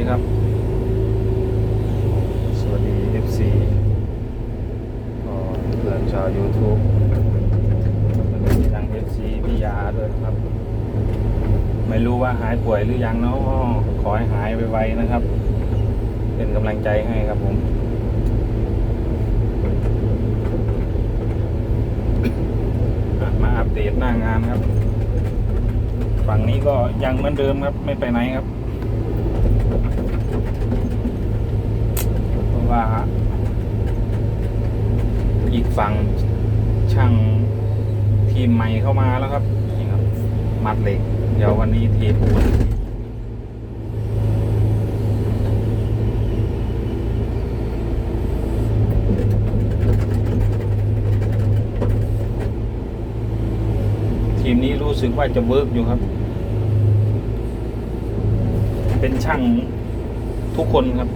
ดีครับ สวัสดี FC เพื่อนชาว YouTube วก็มีทาง FC พิยาด้วยครับ ไม่รู้ว่าหายป่วยหรือยังเนาะขอให้หายไวๆนะครับ เป็นกำลังใจให้ครับผมมาอัปเดตหน้างานครับ ฝั่งนี้ก็ยังเหมือนเดิมครับ ไม่ไปไหนครับ เพราะว่าอีกฝั่งช่างทีมใหม่เข้ามาแล้วครับนี่ครับ มัดเหล็ก เดี๋ยววันนี้เทปูนทีมนี้รู้สึกว่าจะเวิร์กอยู่ครับ เป็นช่างทุกคนครับ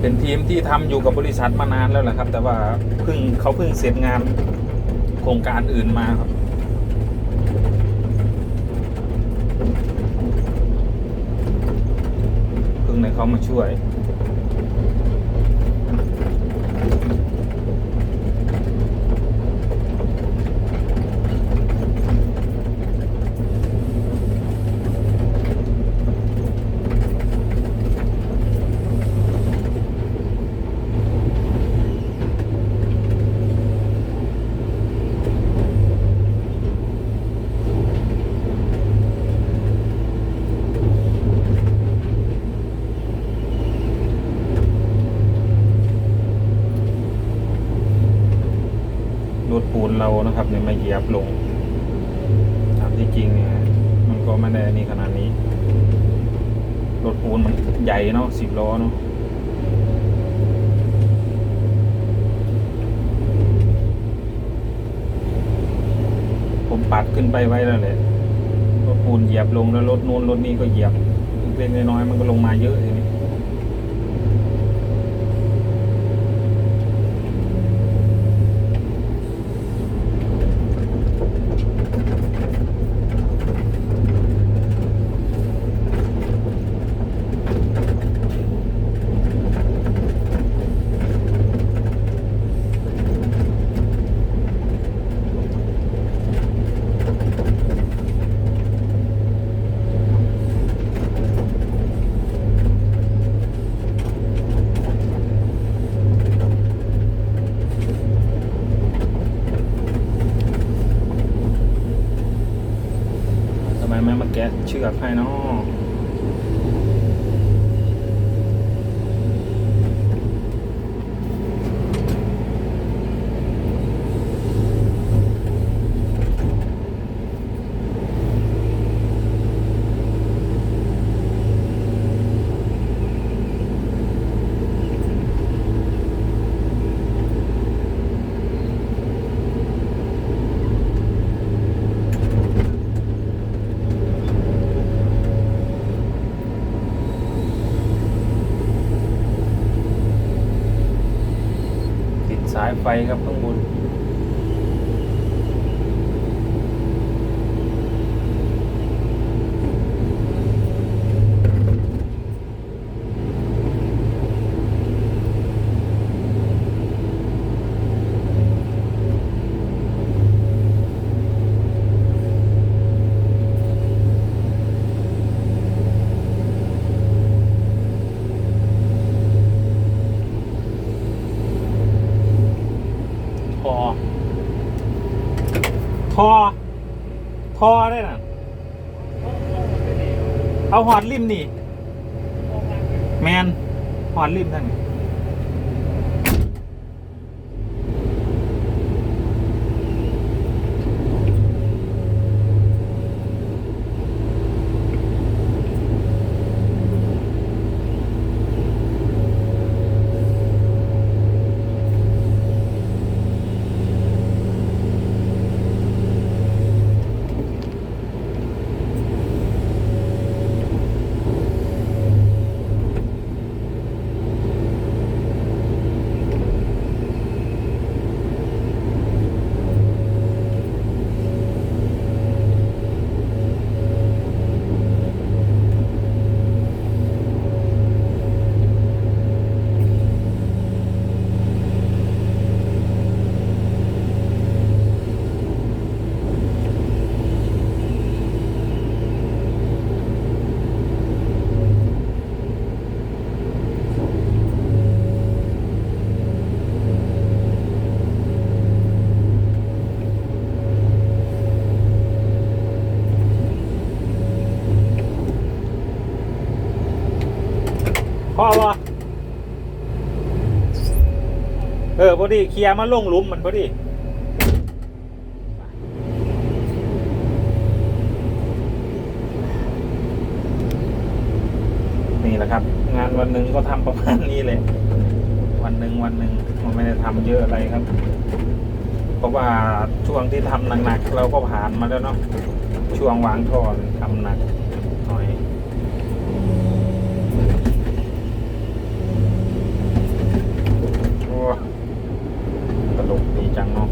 เป็นทีมที่ทำอยู่กับบริษัทมานานแล้วแหละครับ แต่ว่าเพิ่งเขาเพิ่งเสร็จงานโครงการอื่นมาครับเพิ่งในเขามาช่วย รถปูนเรานะครับเนี่ยมาเหยียบลงตามที่จริงเนี่ยมันก็ไม่ได้นี่ขนาดนี้ รถปูนมันใหญ่เนาะสิบล้อเนาะผมปัดขึ้นไปไว้แล้วแหละรถปูนเหยียบลงแล้วรถนู้นรถนี้ก็เหยียบเล็กน้อยๆมันก็ลงมาเยอะทีนี้ แกะเชือกให้เนาะติดสายไฟครับข้างบน ทอ ทอ ทอได้น่ะ เอาหอดริมนี่ แมนหอดริมท่าน นอวะเออพอดีเคลียร์มาลงหลุมมันพอดีนี่แหละครับ งานวันหนึ่งก็ทำประมาณนี้เลย วันหนึ่งวันหนึ่งมันไม่ได้ทำเยอะอะไรครับ เพราะว่าช่วงที่ทำหนักๆเราก็ผ่านมาแล้วเนาะช่วงวางท่อทำหนักหน่อย โอ้ตลกดี จังเนาะ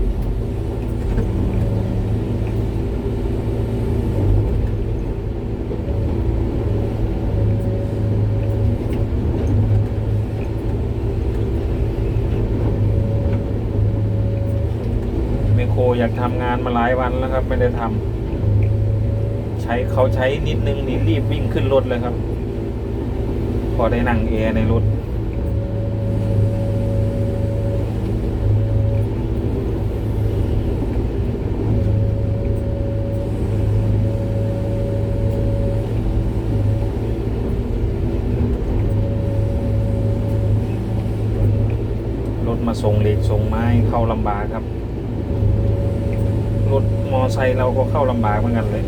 โคอยากทำงานมาหลายวันแล้วครับ ไม่ได้ทำใช้เขาใช้นิดนึงนี่รีบวิ่งขึ้นรถเลยครับ พอได้นั่งแอร์ในรถ มาส่งเหล็กส่งไม้เข้าลำบากครับ รถมอไซค์เราก็เข้าลำบากเหมือนกันเลย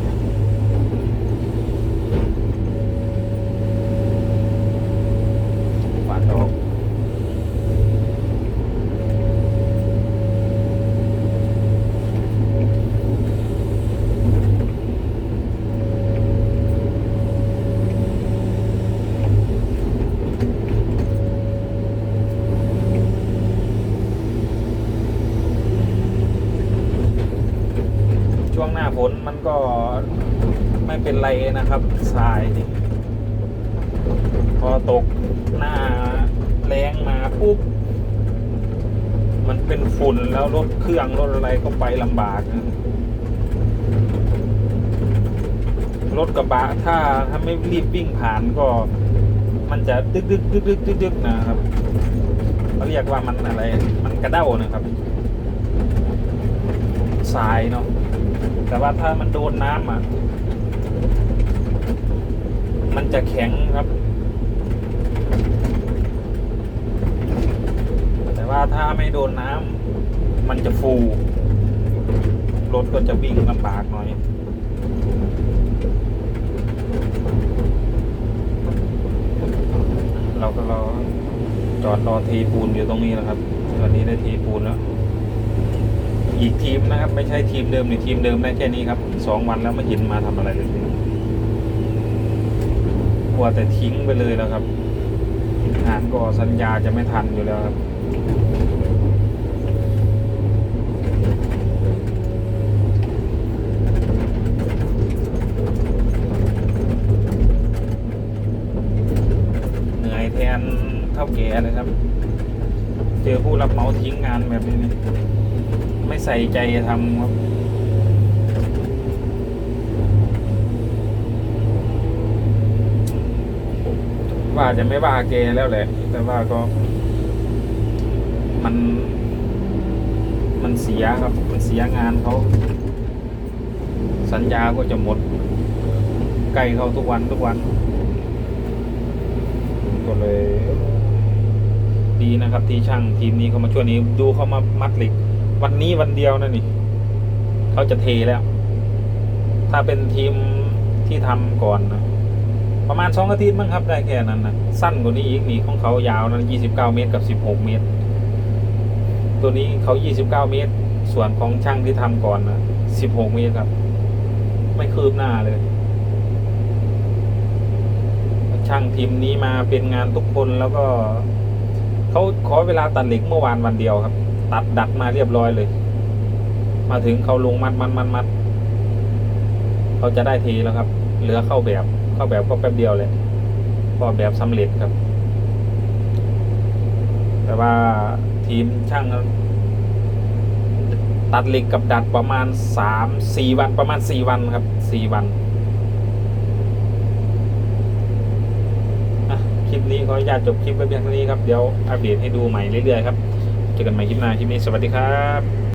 ฝาดออกช่วงหน้าฝนมันก็ ไม่เป็นไรนะครับทรายนี่พอตกหน้าแรงมาปุ๊บ มันเป็นฝุ่นแล้วรถเครื่องรถอะไรก็ไปลำบากนะรถกระบะถ้าถ้าไม่รีบวิ่งผ่านก็ มันจะดึกดึกดึกดึกดึกดึกนะครับเขาเรียกว่ามันอะไร มันกระเด้านะครับทรายเนาะ แต่ว่าถ้ามันโดนน้ำอะ มันจะแข็งครับ แต่ว่าถ้าไม่โดนน้ำมันจะฟู รถก็จะวิ่งลำบากหน่อยเราก็รอจอดรอทีปูนอยู่ตรงนี้นะครับ ตอนนี้ได้ทีปูนแล้ว อีกทีมนะครับ ไม่ใช่ทีมเดิมในทีมเดิมได้แค่นี้ครับสองวันแล้วไม่เห็นมาทำอะไรเลยกลัวแต่ทิ้งไปเลยแล้วครับงานก็สัญญาจะไม่ทันอยู่แล้วครับเหนื่อยแทนเท่าแก่เลยครับ เจอผู้รับเหมาทิ้งงานแบบนี้ ไม่ใส่ใจทำครับว่าจะไม่ว่าเกแล้วแหละ แต่ว่าก็ มัน มันเสียครับ มันเสียงานเขา สัญญาก็จะหมด ใกล้เขาทุกวันทุกวัน ก็เลย ดีนะครับที่ช่างทีมนี้เขามาช่วยนี้ดูเขามามัดเหล็ก วันนี้วันเดียวนะนี่เขาจะเทแล้ว ถ้าเป็นทีมที่ทำก่อนนะประมาณสองอาทิตย์มั้งครับได้แค่นั้นนะสั้นกว่านี้อีกนี่ของเขายาวนะยี่สิบเก้าเมตรกับสิบหกเมตร ตัวนี้เขายี่สิบเก้าเมตร ส่วนของช่างที่ทำก่อนนะสิบหกเมตรครับ ไม่คืบหน้าเลย ช่างทีมนี้มาเป็นงานทุกคนแล้วก็เขาขอเวลาตัดเหล็กเมื่อวานวันเดียวครับ ตัดดัดมาเรียบร้อยเลย มาถึงเขาลงมัดมัดมัดมัดเขาจะได้เทแล้วครับ เหลือเข้าแบบเข้าแบบก็แป๊บเดียวเลยพอแบบสำเร็จครับ แต่ว่าทีมช่างตัดเหล็กกับดัดประมาณสามสี่วันประมาณสี่วันครับสี่วันคลิปนี้ขออนุญาตจบคลิปไว้เพียงเท่านี้ครับ เดี๋ยวอัปเดตให้ดูใหม่เรื่อยๆครับ เจอกันใหม่คลิปหน้าคลิปนี้สวัสดีครับ